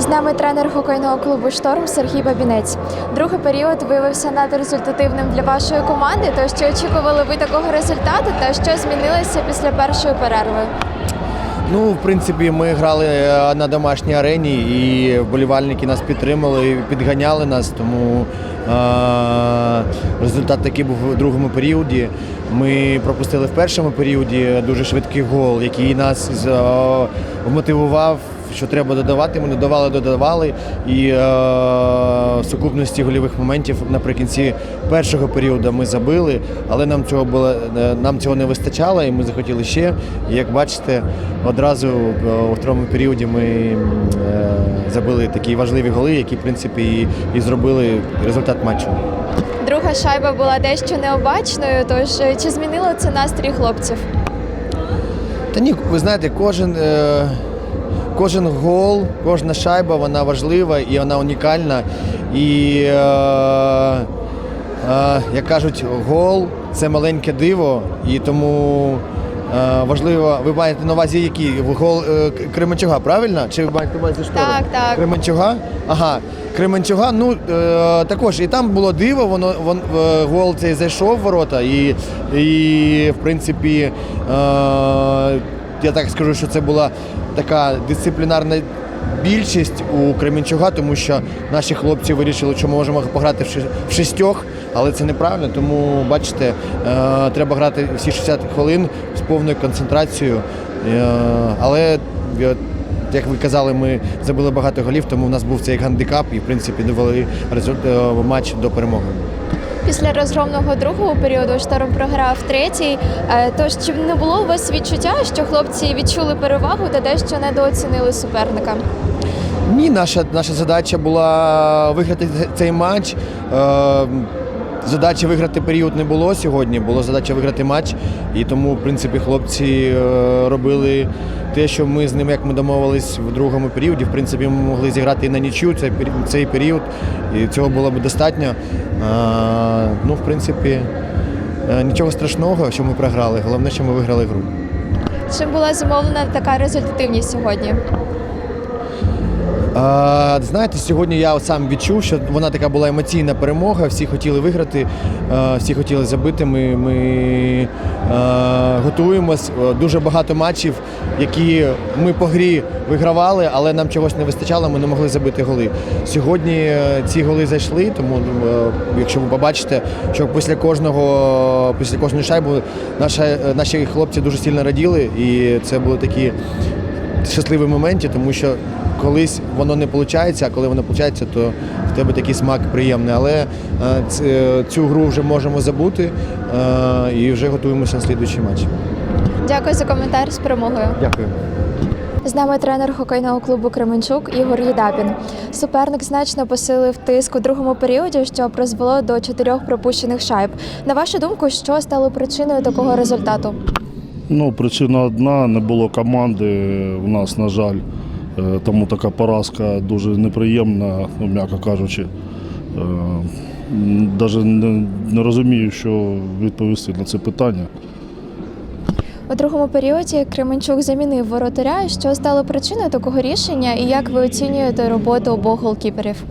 З нами тренер хокейного клубу Шторм Сергій Бабінець. Другий період виявився надрезультативним для вашої команди. Тож чи очікували ви такого результату та що змінилося після першої перерви? Ну, в принципі, ми грали е, на домашній арені, і вболівальники нас підтримали, підганяли нас. Тому е- результат такий був у другому періоді. Ми пропустили в першому періоді дуже швидкий гол, який нас з- вмотивував. Що треба додавати, ми додавали, додавали. І е, в сукупності гольових моментів наприкінці першого періоду ми забили, але нам цього було е, нам цього не вистачало, і ми захотіли ще. І як бачите, одразу е, у другому періоді ми е, забили такі важливі голи, які в принципі і, і зробили результат матчу. Друга шайба була дещо необачною. Тож е, чи змінило це настрій хлопців? Та ні, ви знаєте, кожен, е, кожен гол, кожна шайба, вона важлива і вона унікальна. І, е, е, як кажуть, гол це маленьке диво, і тому е, важливо, ви маєте на увазі який? Гол е, Кременчуга, правильно? Чи ви маєте на увазі штори? Так, так. Кременчуга? Ага. Кременчуга, ну е, також і там було диво, воно вон, е, гол цей зайшов в ворота, і, і в принципі, е, я так скажу, що це була така дисциплінарна більшість у Кременчуга, тому що наші хлопці вирішили, що ми можемо пограти в шістьох, але це неправильно. Тому бачите, е, треба грати всі 60 хвилин з повною концентрацією. Е, але е, як ви казали, ми забили багато голів, тому в нас був цей гандикап і в принципі довели матч до перемоги. Після розгромного другого періоду шторм програв третій. Е, Тож чи не було у вас відчуття, що хлопці відчули перевагу та дещо недооцінили суперника? Ні, наша, наша задача була виграти цей матч. Задачі виграти період не було сьогодні, було задача виграти матч. І тому, в принципі, хлопці е, робили те, що ми з ними, як ми домовились в другому періоді. В принципі, ми могли зіграти і на нічю цей, цей період, і цього було б достатньо. Е, Ну, в принципі, е, нічого страшного, що ми програли. Головне, що ми виграли гру. Чим була зумовлена така результативність сьогодні? А, знаєте, сьогодні я сам відчув, що вона така була емоційна перемога. Всі хотіли виграти, е, всі хотіли забити. Ми, ми е, готуємось. Е, Дуже багато матчів, які ми по грі вигравали, але нам чогось не вистачало, ми не могли забити голи. Сьогодні е, ці голи зайшли, тому е, якщо ви побачите, що після кожного, після кожної шайби наша, е, наші хлопці дуже сильно раділи, і це були такі щасливі моменті, тому що колись воно не виходить, а коли воно виходить, то в тебе такий смак приємний. Але е, цю гру вже можемо забути е, і вже готуємося на слідуючий матч. Дякую за коментар з перемогою. Дякую. З нами тренер хокейного клубу Кременчук Ігор Єдапін. Суперник значно посилив тиск у другому періоді, що призвело до чотирьох пропущених шайб. На вашу думку, що стало причиною такого результату? Ну, причина одна, не було команди у нас, на жаль. Е, Тому така поразка дуже неприємна, ну, м'яко кажучи. Навіть не, не розумію, що відповісти на це питання. У другому періоді Кременчук замінив воротаря. Що стало причиною такого рішення, і як ви оцінюєте роботу обох голкіперів?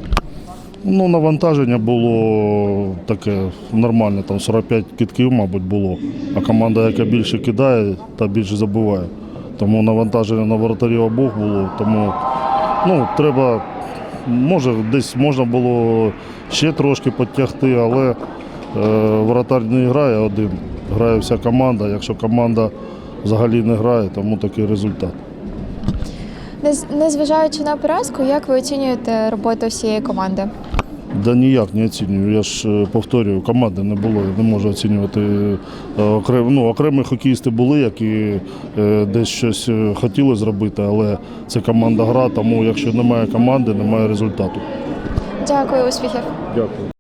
Ну, навантаження було таке нормальне, там 45 китків, мабуть, було. А команда, яка більше кидає, та більше забуває. Тому навантаження на воротарів обох було. Тому ну, треба, може, десь можна було ще трошки підтягти, але е, воротар не грає один, грає вся команда. Якщо команда взагалі не грає, тому такий результат. Незважаючи на поразку, як ви оцінюєте роботу всієї команди? Да ніяк не оцінюю. Я ж е, повторюю, команди не було. Я не можу оцінювати е, окремо. Ну, окремі хокеїсти були, які е, десь щось хотіли зробити, але це команда гра, тому якщо немає команди, немає результату. Дякую, успіхів. Дякую.